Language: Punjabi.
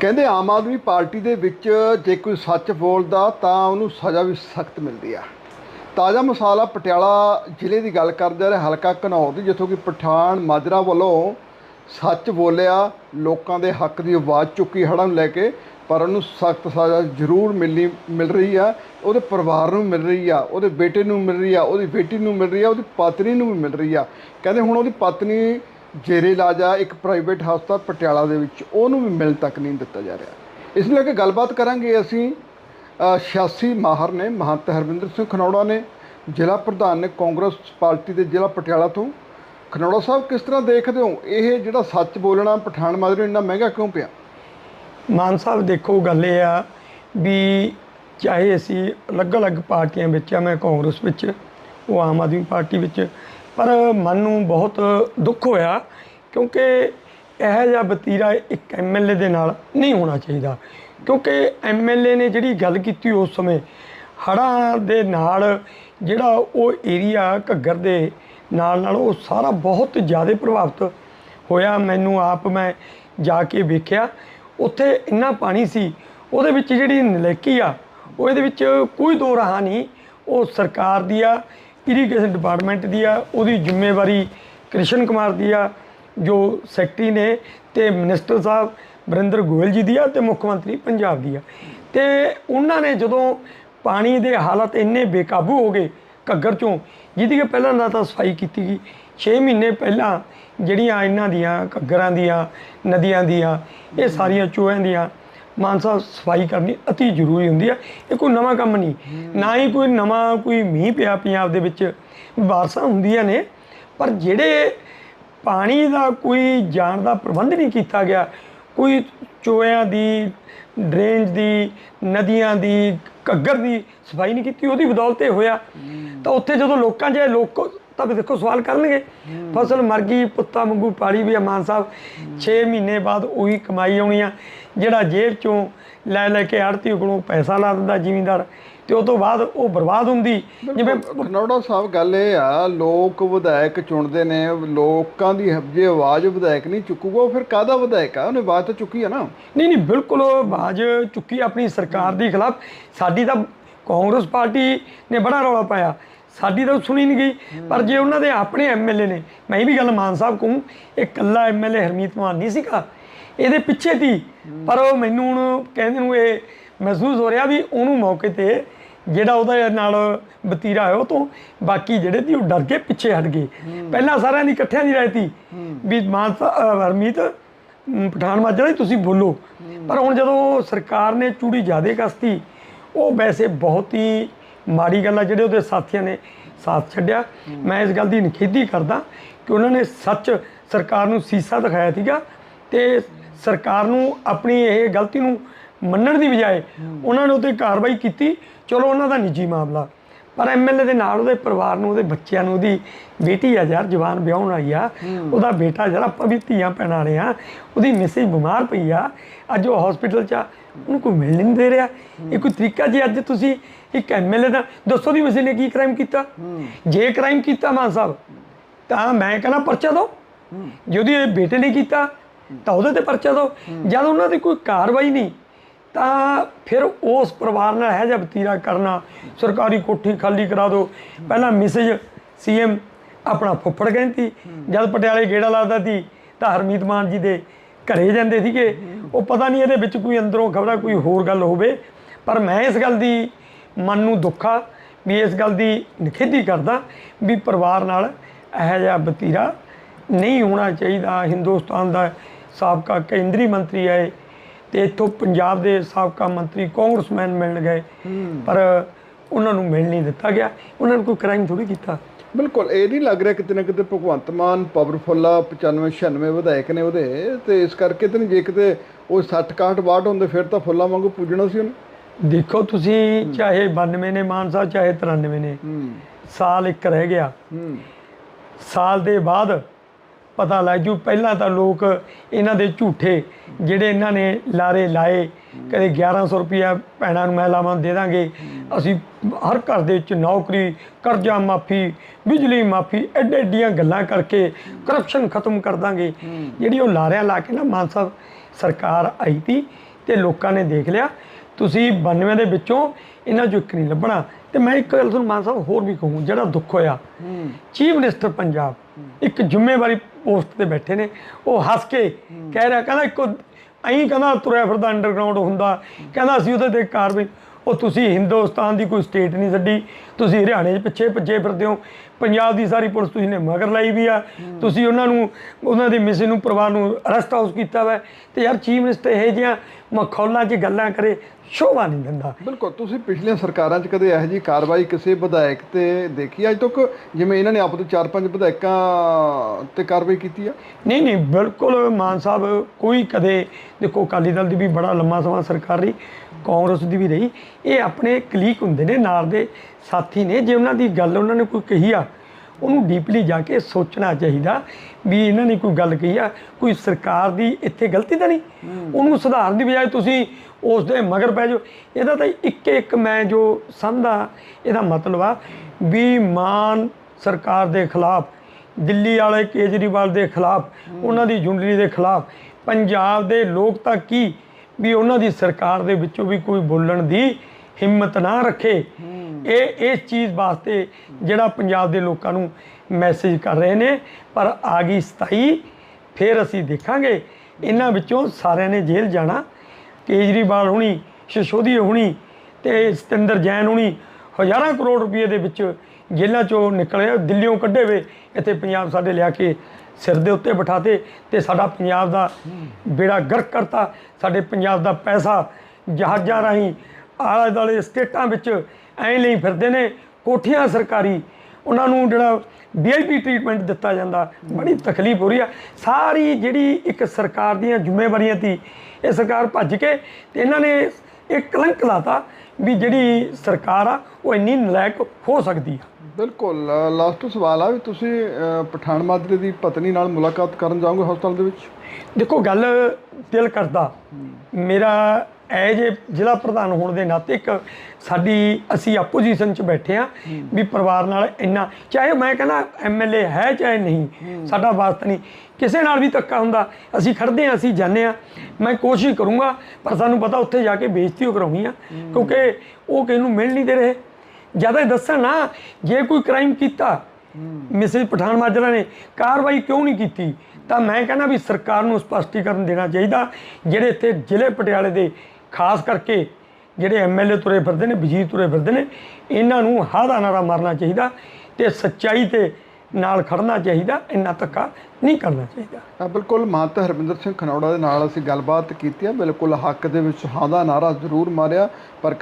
ਕਹਿੰਦੇ ਆਮ ਆਦਮੀ ਪਾਰਟੀ ਦੇ ਵਿੱਚ ਜੇ ਕੋਈ ਸੱਚ ਬੋਲਦਾ ਤਾਂ ਉਹਨੂੰ ਸਜ਼ਾ ਵੀ ਸਖਤ ਮਿਲਦੀ ਆ। ਤਾਜ਼ਾ ਮਸਾਲਾ ਪਟਿਆਲਾ ਜ਼ਿਲ੍ਹੇ ਦੀ ਗੱਲ ਕਰਦੇ ਰਹੇ ਹਲਕਾ ਘਨੌਰ ਦੀ, ਜਿੱਥੋਂ ਕਿ ਪਠਾਨ ਮਾਜਰਾ ਵੱਲੋਂ ਸੱਚ ਬੋਲਿਆ, ਲੋਕਾਂ ਦੇ ਹੱਕ ਦੀ ਆਵਾਜ਼ ਚੁੱਕੀ ਹੜ੍ਹਾਂ ਨੂੰ ਲੈ ਕੇ, ਪਰ ਉਹਨੂੰ ਸਖਤ ਸਜ਼ਾ ਜ਼ਰੂਰ ਮਿਲਣੀ, ਮਿਲ ਰਹੀ ਆ। ਉਹਦੇ ਪਰਿਵਾਰ ਨੂੰ ਮਿਲ ਰਹੀ ਆ, ਉਹਦੇ ਬੇਟੇ ਨੂੰ ਮਿਲ ਰਹੀ ਆ, ਉਹਦੀ ਬੇਟੀ ਨੂੰ ਮਿਲ ਰਹੀ ਆ, ਉਹਦੀ ਪਤਨੀ ਨੂੰ ਵੀ ਮਿਲ ਰਹੀ ਆ। ਕਹਿੰਦੇ ਹੁਣ ਉਹਦੀ ਪਤਨੀ ਜੇਰੇ ਇਲਾਜ ਆ ਇੱਕ ਪ੍ਰਾਈਵੇਟ ਹਸਪਤਾਲ ਪਟਿਆਲਾ ਦੇ ਵਿੱਚ, ਉਹਨੂੰ ਵੀ ਮਿਲ ਤੱਕ ਨਹੀਂ ਦਿੱਤਾ ਜਾ ਰਿਹਾ। ਇਸ ਨੂੰ ਲੈ ਕੇ ਗੱਲਬਾਤ ਕਰਾਂਗੇ ਅਸੀਂ ਸਿਆਸੀ ਮਾਹਰ ਨੇ, ਮਹੰਤ ਹਰਵਿੰਦਰ ਸਿੰਘ ਖਨੌੜਾ ਨੇ, ਜ਼ਿਲ੍ਹਾ ਪ੍ਰਧਾਨ ਨੇ ਕਾਂਗਰਸ ਪਾਰਟੀ ਦੇ ਜ਼ਿਲ੍ਹਾ ਪਟਿਆਲਾ ਤੋਂ। ਖਨੌੜਾ ਸਾਹਿਬ, ਕਿਸ ਤਰ੍ਹਾਂ ਦੇਖਦੇ ਹੋ? ਇਹ ਜਿਹੜਾ ਸੱਚ ਬੋਲਣਾ, ਪਠਾਨ ਮਾਜਰੇ ਇੰਨਾ ਮਹਿੰਗਾ ਕਿਉਂ ਪਿਆ? ਮਾਨ ਸਾਹਿਬ, ਦੇਖੋ, ਗੱਲ ਇਹ ਆ ਵੀ ਚਾਹੇ ਅਸੀਂ ਅਲੱਗ-ਅਲੱਗ ਪਾਰਟੀਆਂ ਵਿੱਚ ਆ, ਮੈਂ ਕਾਂਗਰਸ ਵਿੱਚ, ਉਹ ਆਮ ਆਦਮੀ ਪਾਰਟੀ ਵਿੱਚ ਪਰ ਮਨ ਨੂੰ ਬਹੁਤ ਦੁੱਖ ਹੋਇਆ, ਕਿਉਂਕਿ ਇਹ ਜਿਹਾ ਵਤੀਰਾ ਇੱਕ ਐਮਐਲਏ ਦੇ ਨਾਲ ਨਹੀਂ ਹੋਣਾ ਚਾਹੀਦਾ। ਕਿਉਂਕਿ ਐਮਐਲਏ ਨੇ ਜਿਹੜੀ ਗੱਲ ਕੀਤੀ ਉਸ ਸਮੇਂ, ਹੜ੍ਹਾਂ ਦੇ ਨਾਲ ਜਿਹੜਾ ਉਹ ਏਰੀਆ ਘੱਗਰ ਦੇ ਨਾਲ ਨਾਲ ਉਹ ਸਾਰਾ ਬਹੁਤ ਜ਼ਿਆਦਾ ਪ੍ਰਭਾਵਿਤ ਹੋਇਆ। ਮੈਨੂੰ ਆਪ ਮੈਂ ਜਾ ਕੇ ਵੇਖਿਆ, ਉੱਥੇ ਇੰਨਾ ਪਾਣੀ ਸੀ, ਉਹਦੇ ਵਿੱਚ ਜਿਹੜੀ ਨਲੇਕੀ ਆ, ਉਹ ਇਹਦੇ ਵਿੱਚ ਕੋਈ ਦੋ ਰਾਹ ਨਹੀਂ, ਉਹ ਸਰਕਾਰ ਦੀ ਆ ਇਰੀਗੇਸ਼ਨ ਡਿਪਾਰਟਮੈਂਟ ਦੀ ਆ, ਉਹਦੀ ਜ਼ਿੰਮੇਵਾਰੀ ਕ੍ਰਿਸ਼ਨ ਕੁਮਾਰ ਦੀ ਆ, ਜੋ ਸੈਕਟਰੀ ਨੇ ਤੇ ਮਿਨਿਸਟਰ ਸਾਹਿਬ ਵਰਿੰਦਰ ਗੋਇਲ ਜੀ ਦੀ ਆ ਤੇ ਮੁੱਖ ਮੰਤਰੀ ਪੰਜਾਬ ਦੀ ਆ। ਤੇ ਉਹਨਾਂ ਨੇ ਜਦੋਂ ਪਾਣੀ ਦੇ ਹਾਲਤ ਇੰਨੇ ਬੇਕਾਬੂ ਹੋ ਗਏ ਘੱਗਰ ਚੋਂ, ਜਿਹਦੀ ਕਿ ਪਹਿਲਾਂ ਨਾ ਤਾਂ ਸਫ਼ਾਈ ਕੀਤੀ ਗਈ 6 ਮਹੀਨੇ ਪਹਿਲਾਂ ਜਿਹੜੀਆਂ ਇਹਨਾਂ ਦੀਆਂ ਘੱਗਰਾਂ ਦੀਆਂ, ਨਦੀਆਂ ਦੀਆਂ, ਇਹ ਸਾਰੀਆਂ ਚੋਹਾਂ ਦੀਆਂ ਮਾਨਸਾ ਸਫ਼ਾਈ ਕਰਨੀ ਅਤੀ ਜ਼ਰੂਰੀ ਹੁੰਦੀ ਹੈ ਇਹ ਕੋਈ ਨਵਾਂ ਕੰਮ ਨਹੀਂ। ਨਾ ਹੀ ਕੋਈ ਨਵਾਂ ਕੋਈ ਮੀਂਹ ਪਿਆ ਪੰਜਾਬ ਦੇ ਵਿੱਚ। ਬਾਰਸਾਂ ਹੁੰਦੀਆਂ ਨੇ ਪਰ ਜਿਹੜੇ ਪਾਣੀ ਦਾ ਕੋਈ ਜਾਣ ਦਾ ਪ੍ਰਬੰਧ ਨਹੀਂ ਕੀਤਾ ਗਿਆ ਕੋਈ ਚੋਇਆਂ ਦੀ ਡਰੇਨਜ ਦੀ ਨਦੀਆਂ ਦੀ ਘੱਗਰ ਦੀ ਸਫ਼ਾਈ ਨਹੀਂ ਕੀਤੀ ਉਹਦੀ ਬਦੌਲਤ ਇਹ ਹੋਇਆ। ਤਾਂ ਉੱਥੇ ਜਦੋਂ ਲੋਕਾਂ 'ਚ ਲੋਕ ਤਾਂ ਵੀ ਦੇਖੋ ਸਵਾਲ ਕਰਨਗੇ। ਫਸਲ ਮਰ ਗਈ ਪੁੱਤਾਂ ਵਾਂਗੂ ਪਾਲੀ ਵੀ ਆ ਮਾਨ ਸਾਹਿਬ। 6 ਮਹੀਨੇ ਬਾਅਦ ਉਹੀ ਕਮਾਈ ਆਉਣੀ ਆ। ਜਿਹੜਾ ਜੇਬ ਚੋਂ ਲੈ ਲੈ ਕੇ ਆੜਤੀ ਕੋਲੋਂ ਪੈਸਾ ਲਾ ਦਿੰਦਾ ਜ਼ਿਮੀਂਦਾਰ ਤੇ ਉਹ ਤੋਂ ਬਾਅਦ ਉਹ ਬਰਬਾਦ ਹੁੰਦੀ। ਜਿਵੇਂ ਖਨੌੜਾ ਸਾਹਿਬ ਗੱਲ ਇਹ ਆ ਲੋਕ ਵਿਧਾਇਕ ਚੁਣਦੇ ਨੇ ਲੋਕਾਂ ਦੀ ਜੇ ਆਵਾਜ਼ ਵਿਧਾਇਕ ਨਹੀਂ ਚੁੱਕੂਗਾ ਉਹ ਫਿਰ ਕਾਹਦਾ ਵਿਧਾਇਕ ਆ? ਉਹਨੇ ਆਵਾਜ਼ ਤਾਂ ਚੁੱਕੀ ਆ ਨਾ। ਨਹੀਂ ਨਹੀਂ ਬਿਲਕੁਲ ਉਹ ਬਾਜ ਚੁੱਕੀ ਆਪਣੀ ਸਰਕਾਰ ਦੇ ਖਿਲਾਫ। ਸਾਡੀ ਤਾਂ ਕਾਂਗਰਸ ਪਾਰਟੀ ਨੇ ਬੜਾ ਰੌਲਾ ਪਾਇਆ। ਸਾਡੀ ਤਾਂ ਸੁਣੀ ਨਹੀਂ ਗਈ। ਪਰ ਜੇ ਉਹਨਾਂ ਦੇ ਆਪਣੇ ਐਮਐਲਏ ਨੇ ਮੈਂ ਵੀ ਗੱਲ ਮਾਨ ਸਾਹਿਬ ਕਹੂੰ ਇਹ ਕੱਲਾ ਐਮਐਲਏ ਹਰਮੀਤ ਮਾਨ ਨਹੀਂ ਸੀਗਾ। ਇਹਦੇ ਪਿੱਛੇ ਤੀ ਪਰ ਉਹ ਮੈਨੂੰ ਹੁਣ ਕਹਿੰਦੇ ਨੂੰ ਇਹ ਮਹਿਸੂਸ ਹੋ ਰਿਹਾ ਵੀ ਉਹਨੂੰ ਮੌਕੇ ਤੇ ਜਿਹੜਾ ਉਹਦੇ ਨਾਲ ਵਤੀਰਾ ਹੋਇਆ ਉਹ ਤੋਂ ਬਾਕੀ ਜਿਹੜੇ ਸੀ ਉਹ ਡਰ ਕੇ ਪਿੱਛੇ ਹਟ ਗਏ। ਪਹਿਲਾਂ ਸਾਰਿਆਂ ਦੀ ਇਕੱਠਿਆਂ ਦੀ ਰਾਇ ਤੀ ਵੀ ਮਾਨ ਸਾਹਿਬ ਹਰਮੀਤ ਅਮ ਪਠਾਨ ਮਾਜਰਾ ਜੀ ਤੁਸੀਂ ਬੋਲੋ। ਪਰ ਹੁਣ ਜਦੋਂ ਸਰਕਾਰ ਨੇ ਚੂੜੀ ਜ਼ਿਆਦੇ ਕਸਤੀ ਉਹ ਵੈਸੇ ਬਹੁਤ ਹੀ ਮਾੜੀ ਗੱਲ ਆ ਜਿਹੜੇ ਉਹਦੇ ਸਾਥੀਆਂ ਨੇ ਸਾਥ ਛੱਡਿਆ। ਮੈਂ ਇਸ ਗੱਲ ਦੀ ਨਿਖੇਧੀ ਕਰਦਾ ਕਿ ਉਹਨਾਂ ਨੇ ਸੱਚ ਸਰਕਾਰ ਨੂੰ ਸੀਸਾ ਦਿਖਾਇਆ ਸੀਗਾ ਤੇ ਸਰਕਾਰ ਨੂੰ ਆਪਣੀ ਇਹ ਗਲਤੀ ਨੂੰ ਮੰਨਣ ਦੀ ਬਜਾਏ ਉਹਨਾਂ ਨੇ ਉਤੇ ਕਾਰਵਾਈ ਕੀਤੀ। ਚਲੋ ਉਹਨਾਂ ਦਾ ਨਿੱਜੀ ਮਾਮਲਾ। ਪਰ ਐਮਐਲਏ ਦੇ ਨਾਲ ਉਹਦੇ ਪਰਿਵਾਰ ਨੂੰ ਉਹਦੇ ਬੱਚਿਆਂ ਨੂੰ ਉਹਦੀ ਬੇਟੀ ਆ ਯਾਰ ਜਵਾਨ ਵਿਆਹਣ ਆਈ ਆ। ਉਹਦਾ ਬੇਟਾ ਜਿਹੜਾ ਆਪਾਂ ਵੀ ਧੀਆਂ ਪੈਣਾ ਵਾਲੇ ਆ। ਉਹਦੀ ਮਿਸੇਜ ਬਿਮਾਰ ਪਈ ਆ। ਅੱਜ ਉਹ ਹਸਪੀਟਲ 'ਚ ਉਹਨੂੰ ਕੋਈ ਮਿਲ ਨਹੀਂ ਦੇ ਰਿਹਾ। ਇਹ ਕੋਈ ਤਰੀਕਾ ਜੇ ਅੱਜ ਤੁਸੀਂ ਇੱਕ ਐਮਐਲਏ ਦਾ ਦੱਸੋ ਦੀ ਮਿਸੇਜ ਨੇ ਕੀ ਕ੍ਰਾਈਮ ਕੀਤਾ। ਜੇ ਕ੍ਰਾਈਮ ਕੀਤਾ ਮਾਨ ਸਾਹਿਬ ਤਾਂ ਮੈਂ ਕਹਿੰਦਾ ਪਰਚਾ ਦਿਓ। ਜੇ ਉਹਦੇ ਬੇਟੇ ਨੇ ਕੀਤਾ ਤਾਂ ਉਹਦੇ ਤੇ ਪਰਚਾ ਦਿਓ। ਜਦ ਉਹਨਾਂ ਦੀ ਕੋਈ ਕਾਰਵਾਈ ਨਹੀਂ ਤਾਂ ਫਿਰ ਉਸ ਪਰਿਵਾਰ ਨਾਲ ਹੈ ਜਾਂ ਵਤੀਰਾ ਕਰਨਾ ਸਰਕਾਰੀ ਕੋਠੀ ਖਾਲੀ ਕਰਾ ਦਿਓ। ਪਹਿਲਾਂ ਮਿਸੇਜ ਸੀਐਮ ਆਪਣਾ ਫੁੱਫੜ ਕਹਿੰਦੀ ਜਦ ਪਟਿਆਲੇ ਗੇੜਾ ਲਾਦਾ ਸੀ ਤਾਂ ਹਰਮੀਤ ਮਾਨ ਜੀ ਦੇ ਘਰੇ ਜਾਂਦੇ ਸੀਗੇ। ਉਹ ਪਤਾ ਨਹੀਂ ਇਹਦੇ ਵਿੱਚ ਕੋਈ ਅੰਦਰੋਂ ਖਬਰਾਂ ਕੋਈ ਹੋਰ ਗੱਲ ਹੋਵੇ ਪਰ ਮੈਂ ਇਸ ਗੱਲ ਦੀ ਮਨ ਨੂੰ ਦੁੱਖਾ ਵੀ ਇਸ ਗੱਲ ਦੀ ਨਿਖੇਧੀ ਕਰਦਾ ਵੀ ਪਰਿਵਾਰ ਨਾਲ ਇਹੋ ਜਿਹਾ ਵਤੀਰਾ ਨਹੀਂ ਹੋਣਾ ਚਾਹੀਦਾ। ਹਿੰਦੁਸਤਾਨ ਦਾ ਸਾਬਕਾ ਕੇਂਦਰੀ ਮੰਤਰੀ ਆਏ ਤੇ ਇੱਥੋਂ ਪੰਜਾਬ ਦੇ ਸਾਬਕਾ ਮੰਤਰੀ ਕਾਂਗਰਸਮੈਨ ਮਿਲਣ ਗਏ। ਪਰ ਉਹਨਾਂ ਨੂੰ ਮਿਲ ਨਹੀਂ ਦਿੱਤਾ ਗਿਆ। ਉਹਨਾਂ ਨੇ ਕੋਈ ਕ੍ਰਾਈਮ ਥੋੜੀ ਕੀਤਾ। ਬਿਲਕੁਲ ਇਹ ਨਹੀਂ ਲੱਗ ਰਿਹਾ ਕਿਤੇ ਨਾ ਕਿਤੇ ਭਗਵੰਤ ਮਾਨ ਪਾਵਰਫੁੱਲ ਆ 95 96 ਵਿਧਾਇਕ ਨੇ ਉਹਦੇ। ਤੇ ਇਸ ਕਰਕੇ ਤੇ ਨਹੀਂ ਜੇ ਕਿਤੇ ਉਹ 60 61 62 ਹੁੰਦੇ ਫਿਰ ਤਾਂ ਫੁੱਲਾਂ ਵਾਂਗੂ ਪੂਜਣਾ ਸੀ ਉਹਨੇ। ਦੇਖੋ ਤੁਸੀਂ ਚਾਹੇ 92 ਨੇ ਮਾਨ ਸਾਹਿਬ ਚਾਹੇ 93 ਨੇ। ਸਾਲ ਇੱਕ ਰਹਿ ਗਿਆ। ਸਾਲ ਦੇ ਬਾਅਦ ਪਤਾ ਲੱਗ ਜੂ। ਪਹਿਲਾਂ ਤਾਂ ਲੋਕ ਇਹਨਾਂ ਦੇ ਝੂਠੇ ਜਿਹੜੇ ਇਹਨਾਂ ਨੇ ਲਾਰੇ ਲਾਏ ਕਦੇ 1100 ਰੁਪਇਆ ਭੈਣਾਂ ਨੂੰ ਮਹਿਲਾਵਾਂ ਦੇ ਦਾਂਗੇ। ਅਸੀਂ ਹਰ ਘਰ ਦੇ ਵਿੱਚ ਨੌਕਰੀ ਕਰਜ਼ਾ ਮਾਫੀ ਬਿਜਲੀ ਮਾਫੀ ਐਡੇ ਐਡੀਆਂ ਗੱਲਾਂ ਕਰਕੇ ਕਰਪਸ਼ਨ ਖਤਮ ਕਰ ਦਾਂਗੇ। ਜਿਹੜੀ ਉਹ ਲਾਰਿਆਂ ਲਾ ਕੇ ਨਾ ਮਾਨ ਸਾਹਿਬ ਸਰਕਾਰ ਆਈ ਤੀ ਤੇ ਲੋਕਾਂ ਨੇ ਦੇਖ ਲਿਆ ਤੁਸੀਂ 92 ਦੇ ਵਿੱਚੋਂ ਇਹਨਾਂ ਚੋਂ ਇੱਕ ਨਹੀਂ ਲੱਭਣਾ। ਤੇ ਮੈਂ ਇੱਕ ਗੱਲ ਤੁਹਾਨੂੰ ਮਾਨ ਸਾਹਿਬ ਹੋਰ ਵੀ ਕਹੂੰ ਜਿਹੜਾ ਦੁੱਖ ਹੋਇਆ। ਚੀਫ ਮਿਨਿਸਟਰ ਪੰਜਾਬ ਇੱਕ ਜ਼ਿੰਮੇਵਾਰੀ ਪੋਸਟ ਤੇ ਬੈਠੇ ਨੇ ਉਹ ਹੱਸ ਕੇ ਕਹਿ ਰਿਹਾ ਕਹਿੰਦਾ ਇੱਕੋ ਐਂ ਕਹਿੰਦਾ ਤੁਰਿਆ ਫਿਰਦਾ ਅੰਡਰਗਰਾਉਂਡ ਹੁੰਦਾ ਕਹਿੰਦਾ ਅਸੀਂ ਉਹਦੇ ਤੇ ਕਾਰਵਾਈ ਉਹ ਤੁਸੀਂ ਹਿੰਦੁਸਤਾਨ ਦੀ ਕੋਈ ਸਟੇਟ ਨਹੀਂ ਛੱਡੀ ਤੁਸੀਂ ਹਰਿਆਣੇ 'ਚ ਪਿੱਛੇ ਭੱਜੇ ਫਿਰਦੇ ਹੋ ਪੰਜਾਬ ਦੀ ਸਾਰੀ ਪੁਲਿਸ ਤੁਸੀਂ ਨੇ ਮਗਰ ਲਾਈ ਵੀ ਆ। ਤੁਸੀਂ ਉਹਨਾਂ ਨੂੰ ਉਹਨਾਂ ਦੀ ਮਿਸੇ ਨੂੰ ਪਰਿਵਾਰ ਨੂੰ ਅਰੈਸਟ ਹਾਊਸ ਕੀਤਾ ਵਾ ਤੇ ਯਾਰ ਚੀਫ ਮਿਨਿਸਟਰ ਇਹ ਜਿਹੀਆਂ ਮਖੌਲਾਂ 'ਚ ਗੱਲਾਂ ਕਰੇ ਸ਼ੋਭਾ ਨਹੀਂ ਦਿੰਦਾ। ਬਿਲਕੁਲ ਤੁਸੀਂ ਪਿਛਲੀਆਂ ਸਰਕਾਰਾਂ 'ਚ ਕਦੇ ਇਹੋ ਜਿਹੀ ਕਾਰਵਾਈ ਕਿਸੇ ਵਿਧਾਇਕ ਤੇ ਦੇਖੀ ਅੱਜ ਤੱਕ ਜਿਵੇਂ ਇਹਨਾਂ ਨੇ ਆਪ ਤੋਂ ਚਾਰ ਪੰਜ ਵਿਧਾਇਕਾਂ ਤੇ ਕਾਰਵਾਈ ਕੀਤੀ ਆ? ਨਹੀਂ ਨਹੀਂ ਬਿਲਕੁਲ ਮਾਨ ਸਾਹਿਬ ਕੋਈ ਕਦੇ ਦੇਖੋ ਅਕਾਲੀ ਦਲ ਦੀ ਵੀ ਬੜਾ ਲੰਮਾ ਸਮਾਂ ਸਰਕਾਰ ਰਹੀ। ਕਾਂਗਰਸ ਦੀ ਵੀ ਰਹੀ ਇਹ ਆਪਣੇ ਕਲੀਕ ਹੁੰਦੇ ਨੇ ਨਾਲ ਦੇ ਸਾਥੀ ਨੇ ਜੇ ਉਹਨਾਂ ਦੀ ਗੱਲ ਉਹਨਾਂ ਨੇ ਕੋਈ ਕਹੀ ਆ ਉਹਨੂੰ ਡੀਪਲੀ ਜਾ ਕੇ ਸੋਚਣਾ ਚਾਹੀਦਾ ਵੀ ਇਹਨਾਂ ਨੇ ਕੋਈ ਗੱਲ ਕਹੀ ਆ ਕੋਈ ਸਰਕਾਰ ਦੀ ਇੱਥੇ ਗਲਤੀ ਤਾਂ ਨਹੀਂ? ਉਹਨੂੰ ਸੁਧਾਰਨ ਦੀ ਬਜਾਏ ਤੁਸੀਂ ਉਸ ਦੇ ਮਗਰ ਪੈ ਜਾਓ। ਇਹਦਾ ਤਾਂ ਇੱਕ ਇੱਕ ਮੈਂ ਜੋ ਸਮਝਦਾ ਇਹਦਾ ਮਤਲਬ ਆ ਵੀ ਮਾਨ ਸਰਕਾਰ ਦੇ ਖਿਲਾਫ ਦਿੱਲੀ ਵਾਲੇ ਕੇਜਰੀਵਾਲ ਦੇ ਖਿਲਾਫ ਉਹਨਾਂ ਦੀ ਜੁੰਡਲੀ ਦੇ ਖਿਲਾਫ ਪੰਜਾਬ ਦੇ ਲੋਕ ਤਾਂ ਕੀ ਵੀ ਉਹਨਾਂ ਦੀ ਸਰਕਾਰ ਦੇ ਵਿੱਚੋਂ ਵੀ ਕੋਈ ਬੋਲਣ ਦੀ ਹਿੰਮਤ ਨਾ ਰੱਖੇ। ਇਹ ਇਸ ਚੀਜ਼ ਵਾਸਤੇ ਜਿਹੜਾ ਪੰਜਾਬ ਦੇ ਲੋਕਾਂ ਨੂੰ ਮੈਸੇਜ ਕਰ ਰਹੇ ਨੇ ਪਰ ਆ ਗਈ 27 ਫਿਰ ਅਸੀਂ ਦੇਖਾਂਗੇ। ਇਹਨਾਂ ਵਿੱਚੋਂ ਸਾਰਿਆਂ ਨੇ ਜੇਲ੍ਹ ਜਾਣਾ ਕੇਜਰੀਵਾਲ ਹੁਣੀ ਸ਼ਿਸ਼ੋਦੀ ਹੁਣੀ ਤੇ ਸਤਿੰਦਰ ਜੈਨ ਹੁਣੀ ਹਜ਼ਾਰਾਂ ਕਰੋੜ ਰੁਪਏ ਦੇ ਵਿੱਚ ਜੇਲ੍ਹਾਂ ਚੋਂ ਨਿਕਲੇ ਦਿੱਲੀੋਂ ਕੱਢੇ ਵੇ, ਇੱਥੇ ਪੰਜਾਬ ਸਾਡੇ ਲਿਆ ਕੇ ਸਿਰ ਦੇ ਉੱਤੇ ਬਿਠਾਤੇ ਤੇ ਸਾਡਾ ਪੰਜਾਬ ਦਾ ਬੇੜਾ ਗਰਕ ਕਰਤਾ, ਸਾਡੇ ਪੰਜਾਬ ਦਾ ਪੈਸਾ ਜਹਾਜ਼ਾਂ ਰਾਹੀਂ ਆਲੇ ਦੁਆਲੇ ਸਟੇਟਾਂ ਵਿੱਚ ਐਂ ਲਈ ਫਿਰਦੇ ਨੇ, ਕੋਠੀਆਂ ਸਰਕਾਰੀ, ਉਹਨਾਂ ਨੂੰ ਜਿਹੜਾ ਵੀਆਈਪੀ ਟ੍ਰੀਟਮੈਂਟ ਦਿੱਤਾ ਜਾਂਦਾ, ਬੜੀ ਤਕਲੀਫ ਹੋ ਰਹੀ ਆ। ਸਾਰੀ ਜਿਹੜੀ ਇੱਕ ਸਰਕਾਰ ਦੀਆਂ ਜ਼ਿੰਮੇਵਾਰੀਆਂ ਤੀ ਇਹ ਸਰਕਾਰ ਭੱਜ ਕੇ ਤੇ ਇਹਨਾਂ ਨੇ ਇੱਕ ਕਲੰਕ ਲਾਤਾ ਵੀ ਜਿਹੜੀ ਸਰਕਾਰ ਆ ਉਹ ਇੰਨੀ ਨਲਾਇਕ ਹੋ ਸਕਦੀ ਆ। ਬਿਲਕੁਲ ਲਾਸਟ ਸਵਾਲ ਆ ਵੀ ਤੁਸੀਂ ਪਠਾਨ ਮਾਜਰੇ ਦੀ ਪਤਨੀ ਨਾਲ ਮੁਲਾਕਾਤ ਕਰਨ ਜਾਓਗੇ ਹਸਪਤਾਲ ਦੇ ਵਿੱਚ? ਦੇਖੋ ਗੱਲ ਦਿਲ ਕਰਦਾ। ਮੇਰਾ ਐ ਜੇ ਜ਼ਿਲ੍ਹਾ ਪ੍ਰਧਾਨ ਹੋਣ ਦੇ ਨਾਤੇ ਇੱਕ ਸਾਡੀ ਅਸੀਂ ਆਪੋਜੀਸ਼ਨ 'ਚ ਬੈਠੇ ਆ ਵੀ ਪਰਿਵਾਰ ਨਾਲ ਇੰਨਾ ਚਾਹੇ ਮੈਂ ਕਹਿੰਦਾ ਐਮਐਲਏ ਹੈ ਚਾਹੇ ਨਹੀਂ ਸਾਡਾ ਵਾਸਤਾ ਨਹੀਂ ਕਿਸੇ ਨਾਲ ਵੀ ਧੱਕਾ ਹੁੰਦਾ ਅਸੀਂ ਖੜਦੇ ਆ ਅਸੀਂ ਜਾਂਦੇ ਆ ਮੈਂ ਕੋਸ਼ਿਸ਼ ਕਰੂੰਗਾ ਪਰ ਸਾਨੂੰ ਪਤਾ ਉੱਥੇ ਜਾ ਕੇ ਬੇਇੱਜ਼ਤੀ ਹੋ ਕਰਾਉਣੀ ਆ ਕਿਉਂਕਿ ਉਹ ਕਿਸੇ ਨੂੰ ਮਿਲ ਨਹੀਂ ਦੇ ਰਹੇ। ਜ਼ਿਆਦਾ ਦੱਸਣ ਨਾ ਜੇ ਕੋਈ ਕ੍ਰਾਈਮ ਕੀਤਾ ਮਿਸਿਸ ਪਠਾਨ ਮਾਜਰਾ ਨੇ ਕਾਰਵਾਈ ਕਿਉਂ ਨਹੀਂ ਕੀਤੀ? ਤਾਂ ਮੈਂ ਕਹਿੰਦਾ ਵੀ ਸਰਕਾਰ ਨੂੰ ਸਪਸ਼ਟੀਕਰਨ ਦੇਣਾ ਚਾਹੀਦਾ ਜਿਹੜੇ ਇੱਥੇ ਜ਼ਿਲ੍ਹੇ ਪਟਿਆਲੇ ਦੇ ਖਾਸ ਕਰਕੇ ਜਿਹੜੇ ਐਮਐਲਏ ਤੁਰੇ ਫਿਰਦੇ ਨੇ ਵਜ਼ੀਰ ਤੁਰੇ ਫਿਰਦੇ ਨੇ ਇਹਨਾਂ ਨੂੰ ਹਾਦਾ ਨਾਰਾ ਮਾਰਨਾ ਚਾਹੀਦਾ ਤੇ ਸੱਚਾਈ ਤੇ ਨਾਲ ਖੜਨਾ ਚਾਹੀਦਾ ਇੰਨਾ ਧੱਕਾ ਨਹੀਂ ਕਰਨਾ ਚਾਹੀਦਾ। ਬਿਲਕੁਲ ਮਾਤਾ ਹਰਵਿੰਦਰ ਸਿੰਘ ਖਨੌੜਾ ਦੇ ਨਾਲ ਅਸੀਂ ਗੱਲਬਾਤ ਕੀਤੀ ਆ ਬਿਲਕੁਲ ਹੱਕ ਦੇ ਵਿੱਚ ਹਾਂ ਦਾ ਨਾਰਾ ਜ਼ਰੂਰ ਮਾਰਿਆ ਪਰ